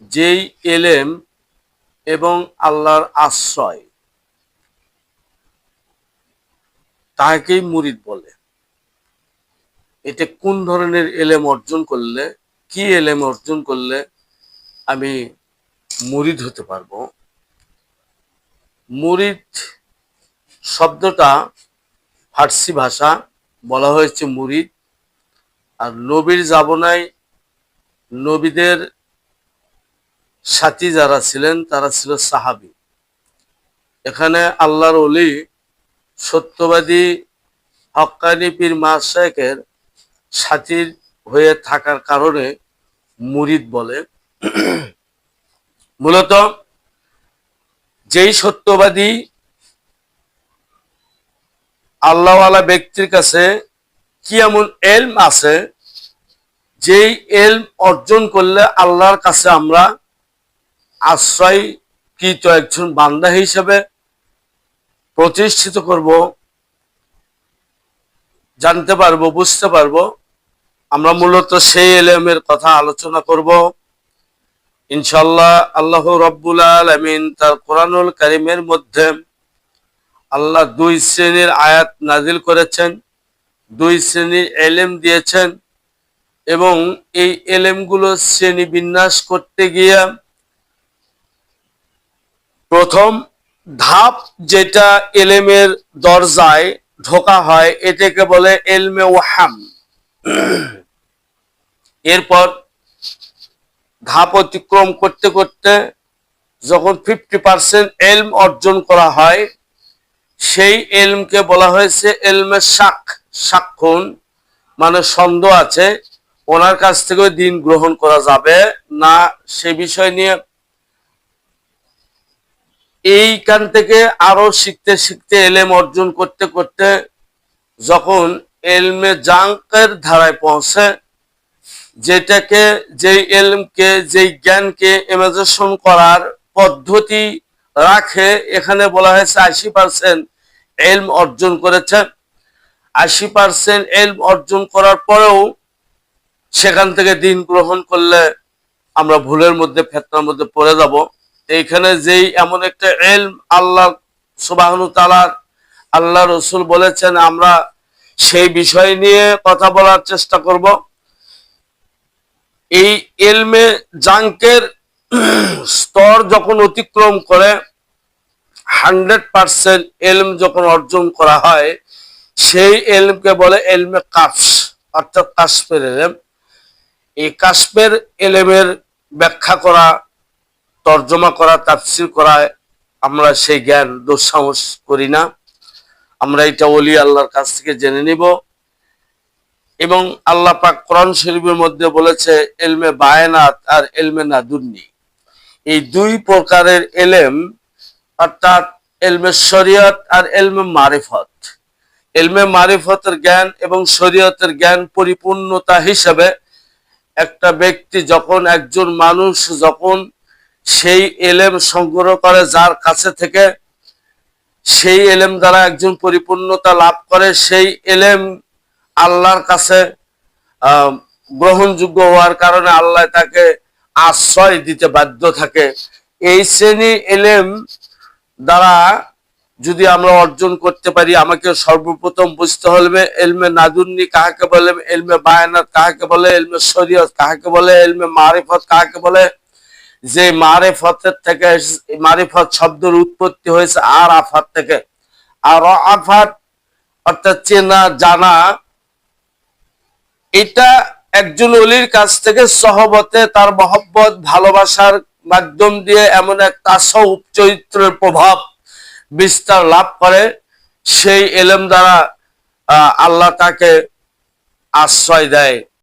যেই এলেম এবং আল্লাহর আশ্রয়। তাহাকেই মুরিদ বলে। এটা কোন ধরনের এলেম অর্জন করলে, কি এলেম অর্জন করলে আমি মুরিদ হতে পারব? মুরিদ শব্দটা ফার্সি ভাষা বলা হয়েছে মুরিদ। আর নবীর যাবনায় নবীদের সাথী যারা ছিলেন, তারা ছিল সাহাবি। এখানে আল্লাহর অলি সত্যবাদী হক্কানি পীর মাসায়কের সাথীর হয়ে থাকার কারণে মুরিদ বলে। মূলত যেই সত্যবাদী আল্লাহওয়ালা ব্যক্তির কাছে কি এমন এলম আছে, যেই এলম অর্জন করলে আল্লাহর কাছে আমরা আশ্রয় কি তো একজন বান্দা হিসেবে প্রতিষ্ঠিত করব, জানতে পারব, বুঝতে পারব। আমরা মূলত সেই এলেমের কথা আলোচনা করব। ইনশাল্লাহ আল্লাহ রব্বুল আলমিন তার কোরআনুল করিমের মধ্যে আল্লাহ দুই শ্রেণির আয়াত নাজিল করেছেন, দুই শ্রেণির এলেম দিয়েছেন এবং এই এলেমগুলো শ্রেণি বিন্যাস করতে গিয়ে প্রথম ধাপ যেটা এলেমের দরজায় ঢোকা হয়, এটাকে বলে এলমে ওয়াহাম। এরপর ধাপ অতিক্রম করতে করতে যখন ফিফটি পার্সেন্ট এলম অর্জন করা হয়, সেই এলমকে বলা হয়েছে এলমে শাক সাক্ষণ মানে সন্দেহ আছে, ওনার কাছ থেকে দিন গ্রহণ করা যাবে। না, সে বিষয় নিয়ে এইখান থেকে আরও শিখতে শিখতে এলেম অর্জন করতে করতে যখন এলমে জাঙ্কের ধারায় পৌঁছে, যেটাকে, যেই এলমকে, যেই জ্ঞানকে ইমাজিনেশন করার পদ্ধতি রাখে, এখানে বলা হয়েছে আশি পার্সেন্ট এলম অর্জন করেছে। আশি পার্সেন্ট এলম অর্জন করার পরেও সেখান থেকে দিন গ্রহণ করলে আমরা ভুলের মধ্যে, ফেতনার মধ্যে পড়ে যাব। এইখানে যেই এমন একটা এলম আল্লাহ সুবাহনু তালার আল্লাহ রসুল বলেছেন, আমরা সেই বিষয় নিয়ে কথা বলার চেষ্টা করব। এই এলমে জাঙ্কের স্তর যখন অতিক্রম করে, হান্ড্রেড পার্সেন্ট এলম যখন অর্জন করা হয়, সেই এলমকে বলে এলমে কাফস, অর্থাৎ কাশ্মের এলেম। এই কাশ্মের এলেমের ব্যাখ্যা করা তর্জমা করা, তাফসির করায় আমরা সেই জ্ঞান দুঃসাহস করি না। আমরা এটা অলি আল্লাহর কাছ থেকে জেনে নিব। এবং আল্লাহ পাক কোরআন শরীফের মধ্যে বলেছে, এলমে বায়নাত আর এলমে নাদুন্নি। এই দুই প্রকারের এলেম, অর্থাৎ এলমে শরীয়ত আর এলমে মারিফত। এলমে মারিফতের জ্ঞান এবং শরীয়তের জ্ঞান পরিপূর্ণতা হিসেবে একটা ব্যক্তি যখন, একজন মানুষ যখন সেই এলেম সংগ্রহ করে যার কাছে থেকে সেই এলেম দ্বারা একজন পরিপূর্ণতা লাভ করে, সেই এলেম আল্লাহর কাছে গ্রহণযোগ্য হওয়ার কারণে আল্লাহ তাকে আশ্রয় দিতে বাধ্য থাকে। এই শ্রেণি এলেম দ্বারা যদি আমরা অর্জন করতে পারি আমাকে সর্বপ্রথম বুঝতে হবে, এলমে নাদুন্নি কাহাকে বলে, এলমে বায়ানাত কাহাকে বলে, এলমে শরীয়ত কাহাকে বলে, এলমে মারিফত কাহাকে বলে যে মারেফতের থেকে মারিফত শব্দের উৎপত্তি হয়েছে আর আফাত থেকে। আর আফাত অর্থাৎ চেনা, জানা, এটা একজন অলির কাছ থেকে সহবতে তার মহব্বত, ভালোবাসার মাধ্যম দিয়ে এমন এক তাসব চরিত্রের প্রভাব বিস্তার লাভ করে। সেই এলেম দ্বারা আল্লাহ তাকে আশ্রয় দেয়।